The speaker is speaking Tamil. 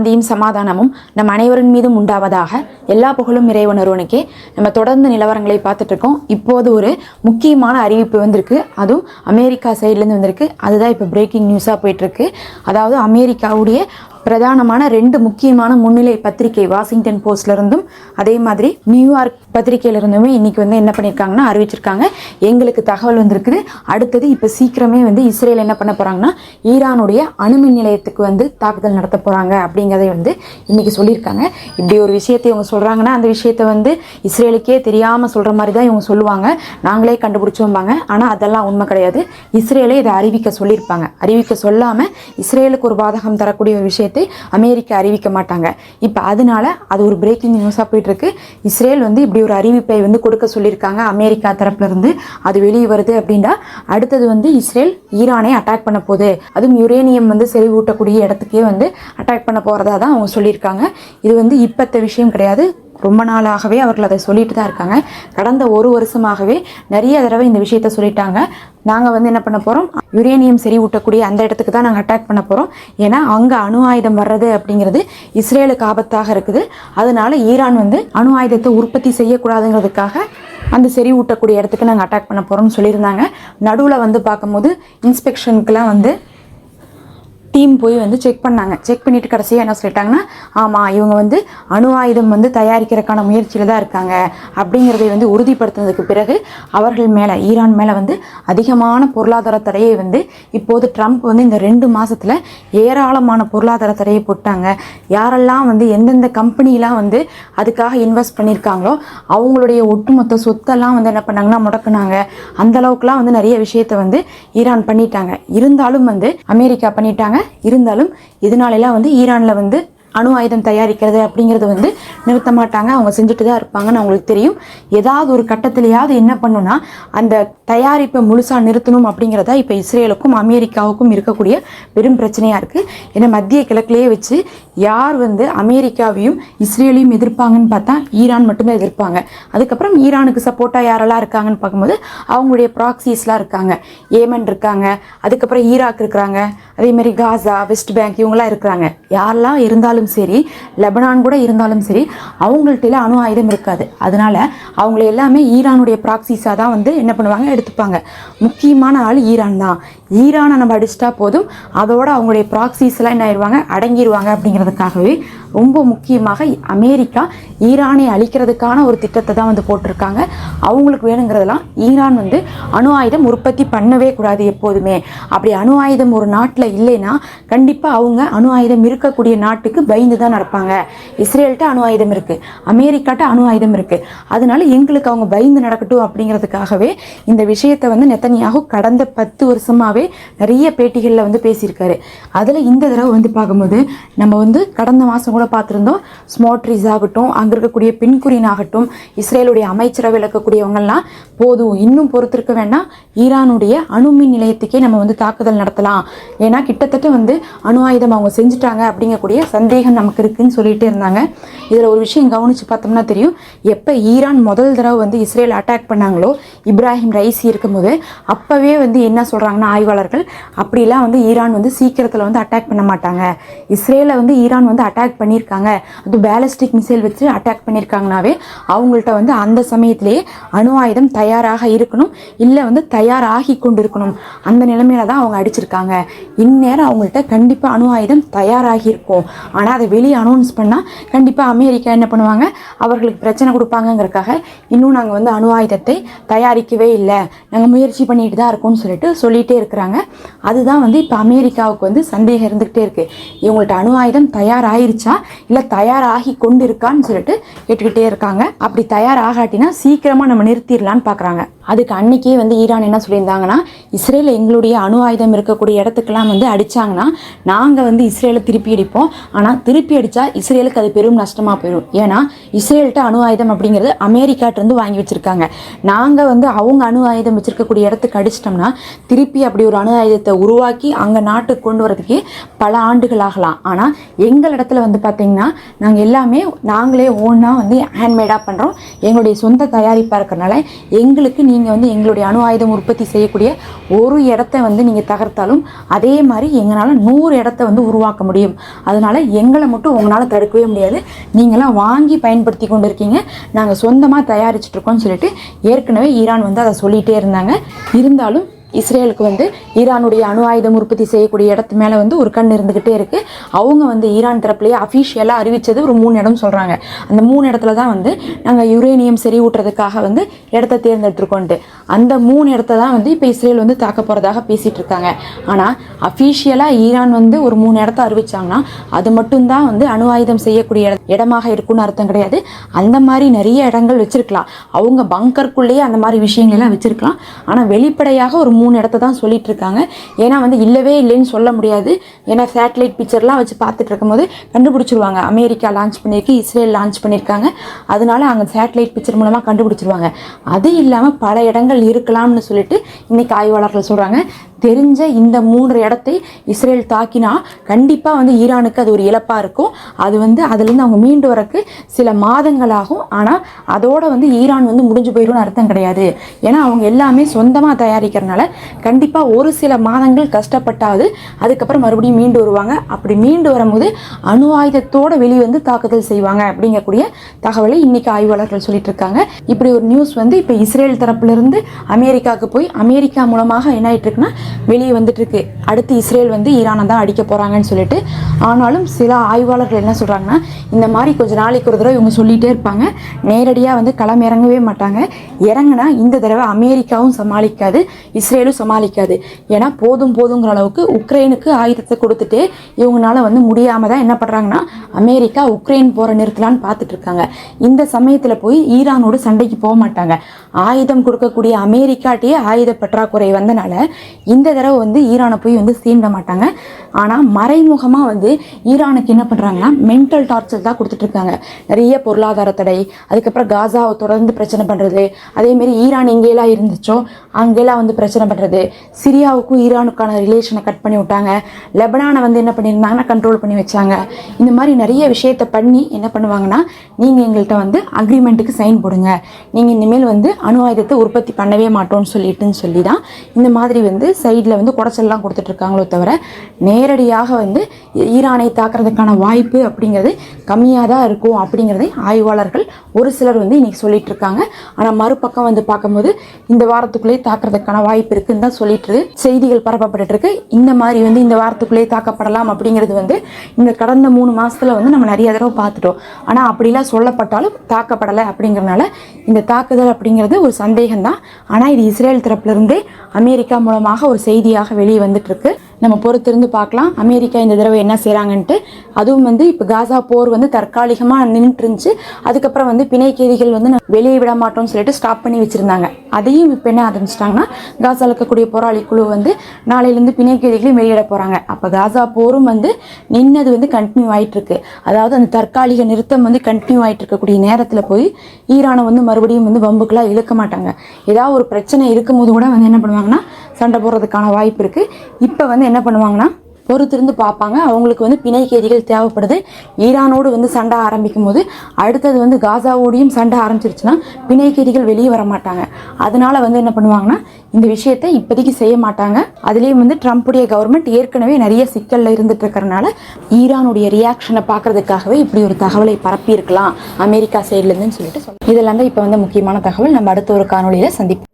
சாந்தியும் சமாதானமும் நம் அனைவரின் மீதும் உண்டாவதாக எல்லா புகழும் இறைவனருவனுக்கே நம்ம தொடர்ந்து நிலவரங்களை பார்த்துட்டு இருக்கோம். இப்போது ஒரு முக்கியமான அறிவிப்பு வந்திருக்கு. அதுவும் அமெரிக்கா சைட்லேருந்து வந்திருக்கு. அதுதான் இப்போ பிரேக்கிங் நியூஸாக போயிட்டுருக்கு அதாவது அமெரிக்காவுடைய பிரதானமான ரெண்டு முக்கியமான முன்னிலை பத்திரிகை வாஷிங்டன் போஸ்ட்லேருந்தும் அதே மாதிரி நியூயார்க் பத்திரிகையில இன்றைக்கி வந்து என்ன பண்ணியிருக்காங்கன்னா அறிவிச்சிருக்காங்க. எங்களுக்கு தகவல் வந்திருக்குது. அடுத்தது இப்போ சீக்கிரமே வந்து இஸ்ரேல் என்ன பண்ண போகிறாங்கன்னா ஈரானுடைய அணுமின் நிலையத்துக்கு வந்து தாக்குதல் நடத்த போகிறாங்க அப்படிங்கிறதை வந்து இன்றைக்கி சொல்லியிருக்காங்க. இப்படி ஒரு விஷயத்தை இவங்க சொல்கிறாங்கன்னா அந்த விஷயத்தை வந்து இஸ்ரேலுக்கே தெரியாமல் சொல்கிற மாதிரி தான் இவங்க சொல்லுவாங்க. நாங்களே கண்டுபிடிச்சோம்பாங்க. ஆனால் அதெல்லாம் உண்மை கிடையாது. இஸ்ரேலே இதை அறிவிக்க சொல்லியிருப்பாங்க. அறிவிக்க சொல்லாமல் இஸ்ரேலுக்கு ஒரு பாதகம் தரக்கூடிய ஒரு விஷயத்தை அமெரிக்கா அறிவிக்க மாட்டாங்க. இப்போ அதனால அது ஒரு பிரேக்கிங் நியூஸாக போயிட்டுருக்கு. இஸ்ரேல் வந்து இப்படி ஒரு அறிவிப்பை வந்து கொடுக்க சொல்லியிருக்காங்க. அமெரிக்கா தரப்புல இருந்து அது வெளியே வருது அப்படின்னா அடுத்தது வந்து இஸ்ரேல் ஈரானை அட்டாக் பண்ண போகுது. அதுவும் யுரேனியம் வந்து செறிவூட்டக்கூடிய இடத்துக்கே வந்து அட்டாக் பண்ண போகிறதா தான் அவங்க சொல்லியிருக்காங்க. இது வந்து இப்பத்த விஷயம் கிடையாது. ரொம்ப நாளாகவே அவர்கள் அதை சொல்லிட்டு தான் இருக்காங்க. கடந்த ஒரு வருஷமாகவே நிறைய தடவை இந்த விஷயத்த சொல்லிட்டாங்க. நாங்கள் வந்து என்ன பண்ண போகிறோம் யுரேனியம் செறிவூட்டக்கூடிய அந்த இடத்துக்கு தான் நாங்கள் அட்டாக் பண்ண போகிறோம் ஏன்னா அங்கே அணு ஆயுதம் வர்றது அப்படிங்கிறது இஸ்ரேலுக்கு ஆபத்தாக இருக்குது. அதனால ஈரான் வந்து அணு ஆயுதத்தை உற்பத்தி செய்யக்கூடாதுங்கிறதுக்காக அந்த செறிவூட்டக்கூடிய இடத்துக்கு நாங்கள் அட்டாக் பண்ண போகிறோம்னு சொல்லியிருந்தாங்க. நடுவில் வந்து பார்க்கும்போது இன்ஸ்பெக்ஷனுக்குலாம் வந்து டீம் போய் வந்து செக் பண்ணாங்க. செக் பண்ணிட்டு கடைசியாக என்ன சொல்லிட்டாங்கன்னா ஆமாம் இவங்க வந்து அணு ஆயுதம் வந்து தயாரிக்கிறதுக்கான முயற்சியில் தான் இருக்காங்க. அப்படிங்கிறதை வந்து உறுதிப்படுத்தினதுக்கு பிறகு அவர்கள் மேலே ஈரான் மேலே வந்து அதிகமான பொருளாதார தடையை வந்து இப்போது ட்ரம்ப் வந்து இந்த ரெண்டு மாதத்தில் ஏராளமான பொருளாதார தடையை போட்டாங்க. யாரெல்லாம் வந்து எந்தெந்த கம்பெனிலாம் வந்து அதுக்காக இன்வெஸ்ட் பண்ணியிருக்காங்களோ அவங்களுடைய ஒட்டுமொத்த சொத்தெல்லாம் வந்து என்ன பண்ணாங்கன்னா முடக்குனாங்க. அந்தளவுக்குலாம் வந்து நிறைய விஷயத்தை வந்து ஈரான் பண்ணிட்டாங்க. இருந்தாலும் வந்து அமெரிக்கா பண்ணிட்டாங்க. இருந்தாலும் இதனாலெல்லாம் வந்து ஈரானில் வந்து அணு ஆயுதம் தயாரிக்கிறது அப்படிங்கிறது வந்து நிறுத்த மாட்டாங்க. அவங்க செஞ்சுட்டு தான் இருப்பாங்கன்னு அவங்களுக்கு தெரியும். ஏதாவது ஒரு கட்டத்திலேயாவது என்ன பண்ணுன்னா அந்த தயாரிப்பை முழுசாக நிறுத்தணும் அப்படிங்கிறதா இப்போ இஸ்ரேலுக்கும் அமெரிக்காவுக்கும் இருக்கக்கூடிய பெரும் பிரச்சனையாக இருக்குது ஏன்னா மத்திய கிழக்குலேயே வச்சு யார் வந்து அமெரிக்காவையும் இஸ்ரேலையும் எதிர்ப்பாங்கன்னு பார்த்தா ஈரான் மட்டும்தான் எதிர்ப்பாங்க. அதுக்கப்புறம் ஈரானுக்கு சப்போர்ட்டாக யாரெல்லாம் இருக்காங்கன்னு பார்க்கும்போது அவங்களுடைய ப்ராக்சிஸ்லாம் இருக்காங்க. ஏமன் இருக்காங்க அதுக்கப்புறம் ஈராக் இருக்கிறாங்க அதே மாதிரி காசா வெஸ்ட் பேங்க் இவங்களாம் இருக்கிறாங்க. யாரெல்லாம் இருந்தாலும் சரி லெபனான் கூட இருந்தாலும் சரி அவங்கள்ட்ட அணு ஆயுதம் இருக்காது. அதனால அவங்கள எல்லாமே ஈரானுடைய ப்ராக்சிஸாக தான் வந்து என்ன பண்ணுவாங்க எடுத்துப்பாங்க. முக்கியமான ஆள் ஈரான் தான். ஈரானை நம்ம அடிச்சிட்டா போதும் அதோட அவங்களுடைய ப்ராக்சிஸ்லாம் என்ன ஆயிடுவாங்க அடங்கிடுவாங்க அப்படிங்கிறதுக்காகவே ரொம்ப முக்கியமாக அமெரிக்கா ஈரானை அழிக்கிறதுக்கான ஒரு திட்டத்தை தான் வந்து போட்டிருக்காங்க. அவங்களுக்கு வேணுங்கிறதெல்லாம் ஈரான் வந்து அணு ஆயுதம் உற்பத்தி பண்ணவே கூடாது எப்போதுமே. அப்படி அணு ஆயுதம் ஒரு நாட்டில் இல்லைன்னா கண்டிப்பாக அவங்க அணு ஆயுதம் இருக்கக்கூடிய நாட்டுக்கு பயந்து தான் நடப்பாங்க. இஸ்ரேல்கிட்ட அணு ஆயுதம் இருக்குது அமெரிக்காட்ட அணு ஆயுதம் இருக்குது அதனால எங்களுக்கு அவங்க பயந்து நடக்கட்டும் அப்படிங்கிறதுக்காகவே இந்த விஷயத்தை வந்து நெத்தனியாகு கடந்த பத்து வருஷமாகவே நிறைய பேட்டிகளில் வந்து பேசியிருக்காரு. அதில் இந்த தடவை வந்து பார்க்கும்போது நம்ம வந்து கடந்த மாதம் கூட பார்த்துருந்தோம். ஸ்மோட்ரிஸ் ஆகட்டும் அங்கே இருக்கக்கூடிய பின்குரின் ஆகட்டும் இஸ்ரேலுடைய அமைச்சரவையில் விளக்கக்கூடியவங்கள்லாம் போதும் இன்னும் பொறுத்திருக்க வேண்டாம். ஈரானுடைய அணுமின் நிலையத்துக்கே நம்ம வந்து தாக்குதல் நடத்தலாம். ஏன்னா கிட்டத்தட்ட வந்து அணு ஆயுதம் அவங்க செஞ்சுட்டாங்க அப்படிங்கக்கூடிய சந்தேகம் நமக்கு இருக்குன்னு சொல்லிகிட்டே இருந்தாங்க. இதில் ஒரு விஷயம் கவனித்து பார்த்தோம்னா தெரியும். எப்போ ஈரான் முதல் தடவை வந்து இஸ்ரேல் அட்டாக் பண்ணாங்களோ இப்ராஹிம் ரைசி இருக்கும்போது அப்போவே வந்து என்ன சொல்கிறாங்கன்னா ஆய்வாளர்கள் அப்படிலாம் வந்து ஈரான் வந்து சீக்கிரத்தில் வந்து அட்டாக் பண்ண மாட்டாங்க. இஸ்ரேலை வந்து ஈரான் வந்து அட்டாக் பண்ணியிருக்காங்க. அது பேலஸ்டிக் மிசைல் வச்சு அட்டாக் பண்ணியிருக்காங்கனாவே அவங்கள்ட்ட வந்து அந்த சமயத்திலேயே அணு ஆயுதம் தயாராக இருக்கணும் இல்லை வந்து தயாராகி கொண்டு இருக்கணும் அந்த நிலைமையில தான் அவங்க அடிச்சிருக்காங்க. இந்நேரம் அவங்கள்ட்ட கண்டிப்பாக அணு ஆயுதம் தயாராகி இருக்கும் ஆனால் அதை வெளியே அனௌன்ஸ் பண்ணால் கண்டிப்பாக அமெரிக்கா என்ன பண்ணுவாங்க? அவர்களுக்கு பிரச்சனை கொடுப்பாங்கங்கிறக்காக இன்னும் நாங்கள் வந்து அணு ஆயுதத்தை தயாரிக்கவே இல்லை. நாங்கள் முயற்சி பண்ணிட்டு தான் இருக்கோம்னு சொல்லிட்டு சொல்லிகிட்டே இருக்கிறாங்க. அதுதான் வந்து இப்போ அமெரிக்காவுக்கு வந்து சந்தேகம் இருந்துக்கிட்டே இருக்குது இவங்கள்ட்ட அணு ஆயுதம் தயாராகிருச்சா இல்லை தயாராகி கொண்டு இருக்கான்னு சொல்லிட்டு கேட்டுக்கிட்டே இருக்காங்க. அப்படி தயாராகாட்டினா சீக்கிரமாக நம்ம நிறுத்திடலான்னு பார்க்குறாங்க. அதுக்கு அன்னைக்கே வந்து ஈரான் என்ன சொல்லியிருந்தாங்கன்னா இஸ்ரேலில் எங்களுடைய அணு ஆயுதம் இருக்கக்கூடிய இடத்துக்கெல்லாம் வந்து அடித்தாங்கன்னா நாங்கள் வந்து இஸ்ரேலை திருப்பி அடிப்போம். ஆனால் திருப்பி அடித்தா இஸ்ரேலுக்கு அது பெரும் நஷ்டமாக போயிடும். ஏன்னா இஸ்ரேல்கிட்ட அணு ஆயுதம் அப்படிங்கிறது அமெரிக்காட்டிருந்து வாங்கி வச்சுருக்காங்க. நாங்கள் வந்து அவங்க அணு ஆயுதம் வச்சுருக்கக்கூடிய இடத்துக்கு அடிச்சிட்டோம்னா திருப்பி அப்படி ஒரு அணு ஆயுதத்தை உருவாக்கி அங்கே நாட்டுக்கு கொண்டு வரதுக்கே பல ஆண்டுகள் ஆகலாம். ஆனால் எங்கள் இடத்துல வந்து பார்த்திங்கன்னா நாங்கள் எல்லாமே நாங்களே ஓனாக வந்து ஹேண்ட்மேடாக பண்ணுறோம் எங்களுடைய சொந்த தயாரிப்பாக இருக்கிறனால எங்களுக்கு நீங்கள் நீங்கள் வந்து எங்களுடைய அணு ஆயுதம் உற்பத்தி செய்யக்கூடிய ஒரு இடத்த வந்து நீங்கள் தகர்த்தாலும் அதே மாதிரி எங்களால் நூறு இடத்த வந்து உருவாக்க முடியும். அதனால் எங்களை மட்டும் உங்களால் தடுக்கவே முடியாது. நீங்களாம் வாங்கி பயன்படுத்தி கொண்டு இருக்கீங்க நாங்கள் சொந்தமாக தயாரிச்சிட்ருக்கோம்னு சொல்லிட்டு ஏற்கனவே ஈரான் வந்து அதை சொல்லிகிட்டே இருந்தாங்க. இருந்தாலும் இஸ்ரேலுக்கு வந்து ஈரானுடைய அணு ஆயுதம் உற்பத்தி செய்யக்கூடிய இடத்து மேலே வந்து ஒரு கண் இருந்துக்கிட்டே இருக்குது அவங்க வந்து ஈரான் தரப்புலேயே அஃபிஷியலாக அறிவித்தது ஒரு மூணு இடம் சொல்கிறாங்க அந்த மூணு இடத்துல தான் வந்து நாங்கள் யுரேனியம் செறிவூட்டுறதுக்காக வந்து இடத்த தேர்ந்தெடுத்துருக்கோன்ட்டு. அந்த மூணு இடத்த தான் வந்து இப்போ இஸ்ரேல் வந்து தாக்க போகிறதாக பேசிகிட்டு இருக்காங்க. ஆனால் அஃபிஷியலாக ஈரான் வந்து ஒரு மூணு இடத்த அறிவிச்சாங்கன்னா அது மட்டும்தான் வந்து அணு ஆயுதம் செய்யக்கூடிய இடமாக இருக்கும்னு அர்த்தம் கிடையாது. அந்த மாதிரி நிறைய இடங்கள் வச்சுருக்கலாம். அவங்க பங்கருக்குள்ளேயே அந்த மாதிரி விஷயங்கள் எல்லாம் ஆனால் வெளிப்படையாக ஒரு மூணு இடத்த தான் சொல்லிட்டு இருக்காங்க ஏன்னா வந்து இல்லவே இல்லைன்னு சொல்ல முடியாது. ஏன்னா சேட்டலைட் பிக்சர்லாம் வச்சு பார்த்துட்டு இருக்கும்போது கண்டுபிடிச்சிருவாங்க. அமெரிக்கா லான்ச் பண்ணியிருக்கு இஸ்ரேல் லான்ச் பண்ணியிருக்காங்க. அதனால அங்கே சேட்டலைட் பிக்சர் மூலமாக கண்டுபிடிச்சிருவாங்க. அது இல்லாமல் பல இடங்கள் இருக்கலாம்னு சொல்லிட்டு இன்னைக்கு ஆய்வாளர்கள் சொல்கிறாங்க தெரிஞ்ச இந்த மூன்று இடத்தை இஸ்ரேல் தாக்கினா கண்டிப்பாக வந்து ஈரானுக்கு அது ஒரு இழப்பாக இருக்கும். அது வந்து அதுலேருந்து அவங்க மீண்டு வரக்கு சில மாதங்கள் ஆகும் ஆனால் அதோட வந்து ஈரான் வந்து முடிஞ்சு போயிடும்னு அர்த்தம் கிடையாது. ஏன்னா அவங்க எல்லாமே சொந்தமாக தயாரிக்கிறனால கண்டிப்பாக ஒரு சில மாதங்கள் கஷ்டப்பட்டாவது அதுக்கப்புறம் மறுபடியும் மீண்டு வருவாங்க. அப்படி மீண்டு வரும்போது அணு ஆயுதத்தோட வெளிவந்து தாக்குதல் செய்வாங்க அப்படிங்கக்கூடிய தகவலை இன்னைக்கு ஆய்வாளர்கள் சொல்லிட்டு இருக்காங்க இப்படி ஒரு நியூஸ் வந்து இப்போ இஸ்ரேல் தரப்புலேருந்து அமெரிக்காவுக்கு போய் அமெரிக்கா மூலமாக என்ன ஆயிட்டு இருக்குன்னா வெளியே வந்துட்டு இருக்கு அடுத்து இஸ்ரேல் வந்து ஈரானை தான் அடிக்க போகிறாங்கன்னு சொல்லிட்டு ஆனாலும் சில ஆய்வாளர்கள் என்ன சொல்கிறாங்கன்னா இந்த மாதிரி கொஞ்சம் நாளைக்கு ஒரு தடவை இவங்க சொல்லிகிட்டே இருப்பாங்க. நேரடியாக வந்து களம் இறங்கவே மாட்டாங்க. இறங்குனா இந்த தடவை அமெரிக்காவும் சமாளிக்காது இஸ்ரேலும் சமாளிக்காது. ஏன்னா போதும் போதுங்கிற அளவுக்கு உக்ரைனுக்கு ஆயுதத்தை கொடுத்துட்டு இவங்களால வந்து முடியாமல் தான் என்ன பண்ணுறாங்கன்னா அமெரிக்கா உக்ரைன் போகிற நிறுத்தலான்னு பார்த்துட்டு இருக்காங்க. இந்த சமயத்தில் போய் ஈரானோடு சண்டைக்கு போக மாட்டாங்க. ஆயுதம் கொடுக்கக்கூடிய அமெரிக்காட்டையே ஆயுத பற்றாக்குறை வந்தனால இந்த தடவை வந்து ஈரானை போய் வந்து சீண்ட மாட்டாங்க. ஆனால் மறைமுகமாக வந்து ஈரானுக்கு என்ன பண்ணுறாங்கன்னா மென்டல் டார்ச்சர் தான் கொடுத்துட்டு இருக்காங்க நிறைய பொருளாதார தடை அதுக்கப்புறம் காசாவை தொடர்ந்து பிரச்சனை பண்ணுறது அதேமாரி ஈரான் எங்கேயெல்லாம் இருந்துச்சோ அங்கெல்லாம் வந்து பிரச்சனை பண்ணுறது சிரியாவுக்கும் ஈரானுக்கான ரிலேஷனை கட் பண்ணி விட்டாங்க. லெபனானை வந்து என்ன பண்ணியிருந்தாங்கன்னா கண்ட்ரோல் பண்ணி வச்சாங்க. இந்த மாதிரி நிறைய விஷயத்தை பண்ணி என்ன பண்ணுவாங்கன்னா நீங்கள் எங்கள்கிட்ட வந்து அக்ரிமெண்ட்டுக்கு சைன் போடுங்க. நீங்கள் இனிமேல் வந்து அணு ஆயுதத்தை உற்பத்தி பண்ணவே மாட்டோம்னு சொல்லிட்டுன்னு சொல்லி தான் இந்த மாதிரி வந்து சைடில் வந்து குடைச்சல்லாம் கொடுத்துட்டு இருக்காங்களோ தவிர நேரடியாக வந்து ஈரானை தாக்குறதுக்கான வாய்ப்பு அப்படிங்கிறது கம்மியாக தான் இருக்கும் அப்படிங்கிறதை ஆய்வாளர்கள் ஒரு சிலர் வந்து இன்றைக்கி சொல்லிட்டு இருக்காங்க. ஆனால் மறுபக்கம் வந்து பார்க்கும்போது இந்த வாரத்துக்குள்ளேயே தாக்குறதுக்கான வாய்ப்பு இருக்குன்னு தான் சொல்லிட்டுருக்கு செய்திகள் பரப்பப்பட்டு இருக்கு. இந்த மாதிரி வந்து இந்த வாரத்துக்குள்ளேயே தாக்கப்படலாம் அப்படிங்கிறது வந்து இந்த கடந்த மூணு மாதத்தில் வந்து நம்ம நிறைய தடவை பார்த்துட்டோம். ஆனால் அப்படிலாம் சொல்லப்பட்டாலும் தாக்கப்படலை அப்படிங்கிறனால இந்த தாக்குதல் அப்படிங்கிறது ஒரு சந்தேகம் தான் ஆனால் இது இஸ்ரேல் தரப்புலேருந்தே அமெரிக்கா மூலமாக ஒரு செய்தியாக வெளியே வந்துட்டு இருக்கு. நம்ம பொறுத்திருந்து பார்க்கலாம். அமெரிக்கா இந்த தடவை என்ன செய்கிறாங்கன்ட்டு அதுவும் வந்து இப்போ காசா போர் வந்து தற்காலிகமாக நின்றுட்டு இருந்துச்சு அதுக்கப்புறம் வந்து பிணை கைதிகள் வந்து வெளியே விட மாட்டோம்னு சொல்லிட்டு ஸ்டாப் பண்ணி வச்சுருந்தாங்க. அதையும் இப்போ என்ன ஆரம்பிச்சிட்டாங்கன்னா காசா இருக்கக்கூடிய போராளி குழு வந்து நாளையிலேருந்து பிணை கைதிகளையும் வெளியிட போகிறாங்க அப்போ காசா போரும் வந்து நின்னது வந்து கண்டினியூ ஆகிட்டுருக்கு அதாவது அந்த தற்காலிக நிறுத்தம் வந்து கண்டினியூ ஆகிட்டு இருக்கக்கூடிய நேரத்தில் போய் ஈரானை வந்து மறுபடியும் வந்து பம்புக்கெலாம் இழுக்க மாட்டாங்க. ஏதாவது ஒரு பிரச்சனை இருக்கும்போது கூட வந்து என்ன பண்ணுவாங்கன்னா சண்டை போடுறதுக்கான வாய்ப்பு இருக்கு. இப்போ வந்து என்ன பண்ணுவாங்கன்னா பொறுத்திருந்து பார்ப்பாங்க. அவங்களுக்கு வந்து பிணை கைதிகள் தேவைப்படுது. ஈரானோடு வந்து சண்டை ஆரம்பிக்கும் போது அடுத்தது வந்து காசாவோடையும் சண்டை ஆரம்பிச்சிருச்சுன்னா பிணை கைதிகள் வெளியே வர மாட்டாங்க. அதனால வந்து என்ன பண்ணுவாங்கன்னா இந்த விஷயத்தை இப்போதைக்கு செய்ய மாட்டாங்க. அதுலேயும் வந்து ட்ரம்ப்புடைய கவர்மெண்ட் ஏற்கனவே நிறைய சிக்கலில் இருந்துட்டு இருக்கிறனால ஈரானுடைய ரியாக்ஷனை பார்க்கறதுக்காகவே இப்படி ஒரு தகவலை பரப்பியிருக்கலாம். அமெரிக்கா சைட்லேருந்துன்னு சொல்லிட்டு சொல்லி இதெல்லாம் தான் இப்போ வந்து முக்கியமான தகவல். நம்ம அடுத்த ஒரு காணொலியில் சந்திப்போம்.